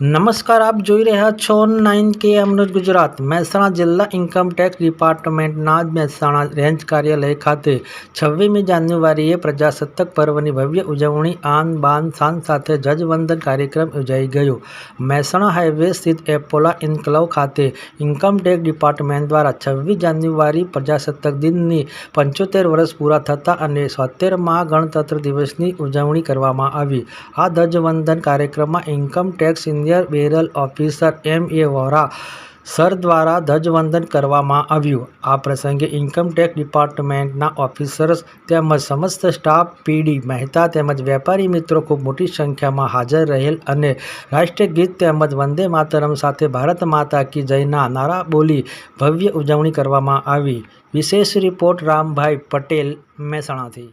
નમસ્કાર, આપ જોઈ રહ્યા છો નાઇન કે અમૃત ગુજરાત. મહેસાણા જિલ્લા ઇન્કમ ટેક્સ ડિપાર્ટમેન્ટના મહેસાણા રેન્જ કાર્યાલય ખાતે છવ્વીમી જાન્યુઆરીએ પ્રજાસત્તાક પર્વની ભવ્ય ઉજવણી આન બાન શાન સાથે જજવંદન કાર્યક્રમ યોજાઈ ગયો. મહેસાણા હાઈવે સ્થિત એપોલા ઇન્કલવ ખાતે ઇન્કમ ટેક્સ ડિપાર્ટમેન્ટ દ્વારા છવ્વીસ જાન્યુઆરી પ્રજાસત્તાક દિનની પંચોતેર વર્ષ પૂરા થતાં અને સોતેરમાં ગણતંત્ર દિવસની ઉજવણી કરવામાં આવી. આ ધ્વજવંદન કાર્યક્રમમાં income tax senior barrel officer M A Vora sir દ્વારા ધ્વજવંદન કરવામાં આવ્યું. આ પ્રસંગે ઇન્કમટેક્સ ડિપાર્ટમેન્ટના ઓફિસર્સ તેમજ સમસ્ત સ્ટાફ પીડી મહેતા તેમજ વેપારી મિત્રો ખૂબ મોટી સંખ્યામાં હાજર રહેલ અને રાષ્ટ્રીય ગીત તેમજ વંદે માતરમ સાથે ભારત માતા કી જયના નારા બોલી ભવ્ય ઉજવણી કરવામાં આવી. વિશેષ રિપોર્ટ રામભાઈ પટેલ મહેસાણાથી.